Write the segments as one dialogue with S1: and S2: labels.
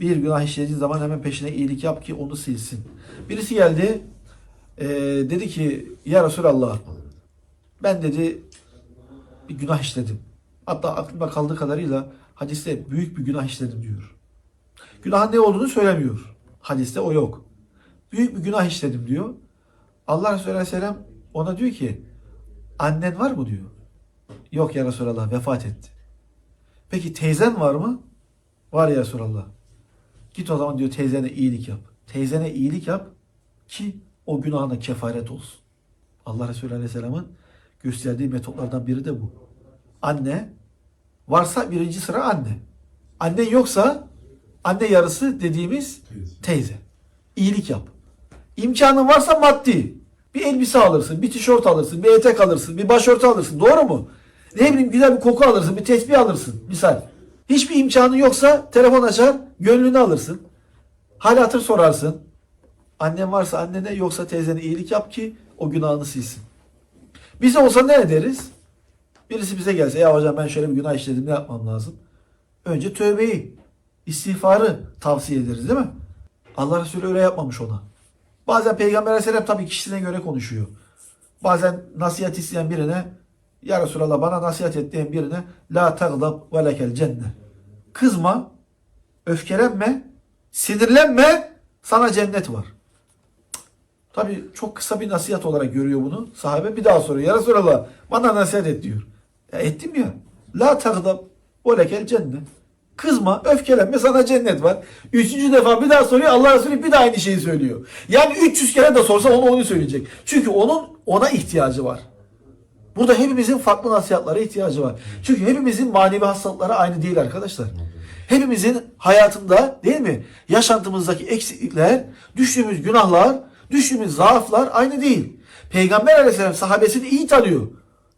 S1: Bir günah işlediğin zaman hemen peşine iyilik yap ki onu silsin. Birisi geldi eee, dedi ki ya Resulallah ben dedi bir günah işledim. Hatta aklımda kaldığı kadarıyla hadiste büyük bir günah işledim diyor. Günahın ne olduğunu söylemiyor. Hadiste o yok. Büyük bir günah işledim diyor. Allah Resulü Aleyhisselam ona diyor ki annen var mı diyor. Yok ya Resulallah vefat etti. Peki teyzen var mı? Var ya Resulallah. Git o zaman diyor teyzene iyilik yap. Teyzene iyilik yap ki o günahına kefaret olsun. Allah Resulü Aleyhisselam'ın gösterdiği metotlardan biri de bu. Anne varsa birinci sıra anne. Anne yoksa anne yarısı dediğimiz teyze. İyilik yap. İmkanın varsa maddi. Bir elbise alırsın, bir tişört alırsın, bir etek alırsın, bir başörtü alırsın. Doğru mu? Ne bileyim güzel bir koku alırsın, bir tesbih alırsın. Misal. Hiçbir imkanın yoksa telefon açar, gönlünü alırsın. Hal hatır sorarsın. Annen varsa annene yoksa teyzene iyilik yap ki o günahını silsin. Bize olsa ne deriz? Birisi bize gelse ya hocam ben şöyle bir günah işledim ne yapmam lazım? Önce tövbeyi, istiğfarı tavsiye ederiz değil mi? Allah Resulü öyle yapmamış ona. Bazen Peygamber Aleyhisselam tabii kişisine göre konuşuyor. Bazen nasihat isteyen birine Ya Resulallah bana nasihat et diyen birine La tagdab ve lekel cennet. Kızma, öfkelenme, sinirlenme sana cennet var. Tabii çok kısa bir nasihat olarak görüyor bunu. Sahabe bir daha soruyor. Ya Resulallah bana nasihat et diyor. Ya ettim ya. La tagdab ve lekel cennet. Kızma, öfkelenme sana cennet var. Üçüncü defa bir daha soruyor. Allah Resulü bir daha aynı şeyi söylüyor. Yani 300 kere de sorsa onu onu söyleyecek. Çünkü onun ona ihtiyacı var. Burada hepimizin farklı nasihatlara ihtiyacı var. Çünkü hepimizin manevi hastalıkları aynı değil arkadaşlar. Hepimizin hayatında değil mi? Yaşantımızdaki eksiklikler, düştüğümüz günahlar, düştüğümüz zaaflar aynı değil. Peygamber aleyhisselam sahabesini iyi tanıyor.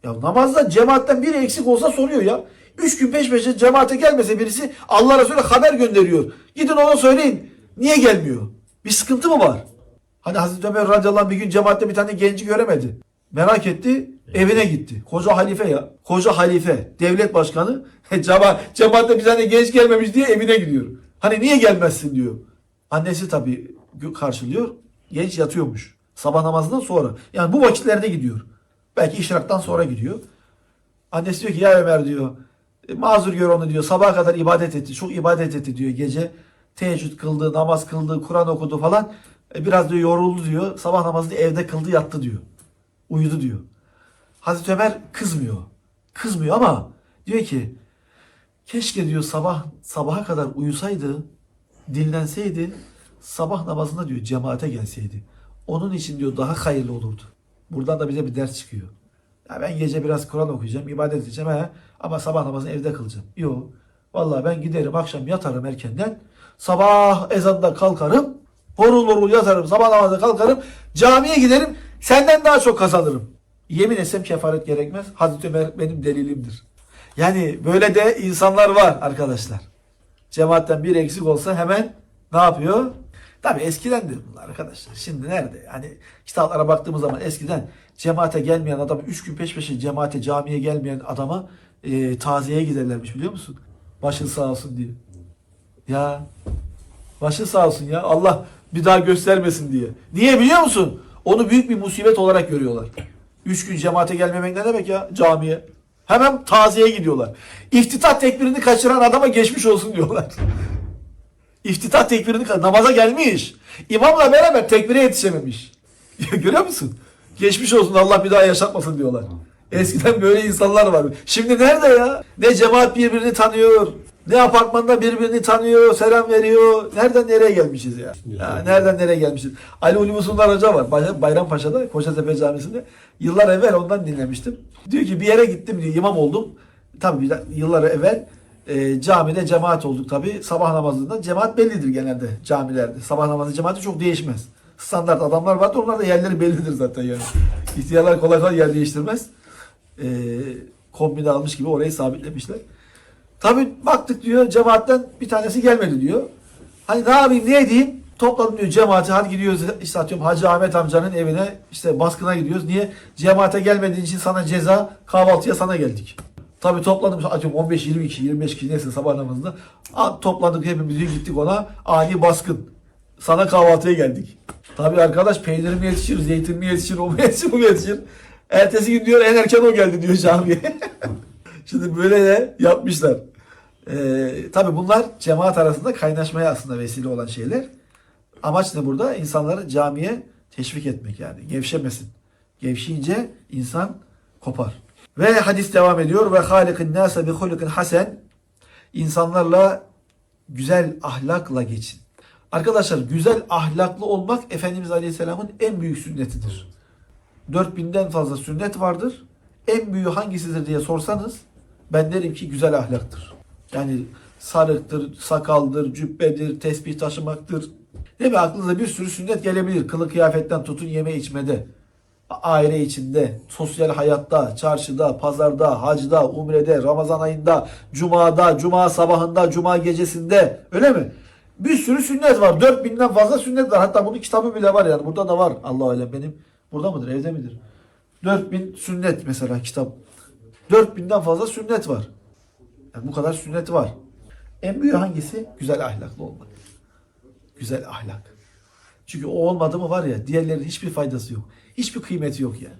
S1: Ya namazda cemaatten biri eksik olsa soruyor ya. Üç gün peş peşe cemaate gelmese birisi Allah Resulü haber gönderiyor. Gidin ona söyleyin. Niye gelmiyor? Bir sıkıntı mı var? Hani Hazreti Ömer radıyallahu anh bir gün cemaatte bir tane genci göremedi. Merak etti. Evine gitti. Koca halife ya. Koca halife. Devlet başkanı. Cema, cemaatte bir tane genç gelmemiş diye evine gidiyor. Hani niye gelmezsin diyor. Annesi tabii karşılıyor. Genç yatıyormuş. Sabah namazından sonra. Yani bu vakitlerde gidiyor. Belki işraktan sonra gidiyor. Annesi diyor ki ya Ömer diyor. "e, Mazur gör onu diyor. Sabaha kadar ibadet etti. Çok ibadet etti diyor gece. Teheccüd kıldı, namaz kıldı, Kur'an okudu falan. E, Biraz diyor yoruldu diyor. Sabah namazını evde kıldı yattı diyor. Uyudu diyor. Hazreti Ömer kızmıyor. Kızmıyor ama diyor ki keşke diyor sabah sabaha kadar uyusaydı, dinlenseydi, sabah namazında diyor cemaate gelseydi. Onun için diyor daha hayırlı olurdu. Buradan da bize bir ders çıkıyor. Ya ben gece biraz Kur'an okuyacağım, ibadet edeceğim he, ama sabah namazını evde kılacağım. Yok. Vallahi ben giderim akşam yatarım erkenden. Sabah ezanında kalkarım. Horul horul yatarım. Sabah namazında kalkarım. Camiye giderim. Senden daha çok kazanırım. Yemin etsem kefaret gerekmez. Hazreti Ömer benim delilimdir. Yani böyle de insanlar var arkadaşlar. Cemaatten bir eksik olsa hemen ne yapıyor? Tabii eskiden de bunlar arkadaşlar. Şimdi nerede? Hani kitaplara baktığımız zaman eskiden cemaate gelmeyen adam, üç gün peş peşe cemaate, camiye gelmeyen adama e, taziyeye giderlermiş biliyor musun? Başın sağ olsun diye. Ya başın sağ olsun ya. Allah bir daha göstermesin diye. Niye biliyor musun? Onu büyük bir musibet olarak görüyorlar. Üç gün cemaate gelmemek ne demek ya camiye? Hemen taziyeye gidiyorlar. İftitah tekbirini kaçıran adama geçmiş olsun diyorlar. İftitah tekbirini namaza gelmiş. İmamla beraber tekbire yetişememiş. Görüyor musun? Geçmiş olsun Allah bir daha yaşatmasın diyorlar. Eskiden böyle insanlar var. Şimdi nerede ya? Ne cemaat birbirini tanıyor, ne apartmanda birbirini tanıyor, selam veriyor. Nereden nereye gelmişiz ya? ya nereden nereye gelmişiz? Ali Uli Musullar Hoca var. Bay- Bayrampaşa'da, Kocatepe Camisi'nde. Yıllar evvel ondan dinlemiştim. Diyor ki bir yere gittim diyor, imam oldum. Tabii yıllar evvel e, camide cemaat olduk tabii. Sabah namazında cemaat bellidir genelde camilerde. Sabah namazı cemaati çok değişmez. Standart adamlar vardır onlar da yerleri bellidir zaten yani. İhtiyarlar kolay kolay yer değiştirmez. E, kombine almış gibi orayı sabitlemişler. Tabii baktık diyor cemaatten bir tanesi gelmedi diyor. Hani ne yapayım ne edeyim? Topladım diyor cemaati hadi gidiyoruz işte atıyorum Hacı Ahmet amcanın evine işte baskına gidiyoruz. Niye? Cemaate gelmediğin için sana ceza kahvaltıya sana geldik. Tabii topladım atıyorum 15 22 25 kişi neyse sabah namazında. Topladık hepimiz gittik ona ani baskın. Sana kahvaltıya geldik. Tabii arkadaş peynir mi yetişir, zeytin mi yetişir, o mu yetişir, bu yetişir. Ertesi gün diyor en erken o geldi diyor camiye. Şimdi böyle de yapmışlar. Ee, tabii bunlar cemaat arasında kaynaşmaya aslında vesile olan şeyler. Amaç ne burada? İnsanları camiye teşvik etmek yani. Gevşemesin. Gevşeyince insan kopar. Ve hadis devam ediyor. Ve halikin nase bi hulukin hasen. İnsanlarla güzel ahlakla geçin. Arkadaşlar güzel ahlaklı olmak Efendimiz Aleyhisselam'ın en büyük sünnetidir. 4000'den fazla sünnet vardır. En büyüğü hangisidir diye sorsanız ben derim ki güzel ahlaktır. Yani sarıktır, sakaldır, cübbedir, tesbih taşımaktır. Değil mi? Aklınıza bir sürü sünnet gelebilir. Kılık kıyafetten tutun yeme içmede, aile içinde, sosyal hayatta, çarşıda, pazarda, hacda, umrede, Ramazan ayında, cumada, cuma sabahında, cuma gecesinde. Öyle mi? Bir sürü sünnet var. 4000'den fazla sünnet var. Hatta bunun kitabı bile var yani. Burada da var. Allah alem benim. Burada mıdır? Evde midir? 4000 sünnet mesela kitap. 4000'den fazla sünnet var. Yani bu kadar sünnet var. En büyüğü hangisi? Güzel ahlaklı olmak. Güzel ahlak. Çünkü o olmadı mı var ya diğerlerinin hiçbir faydası yok. Hiçbir kıymeti yok yani.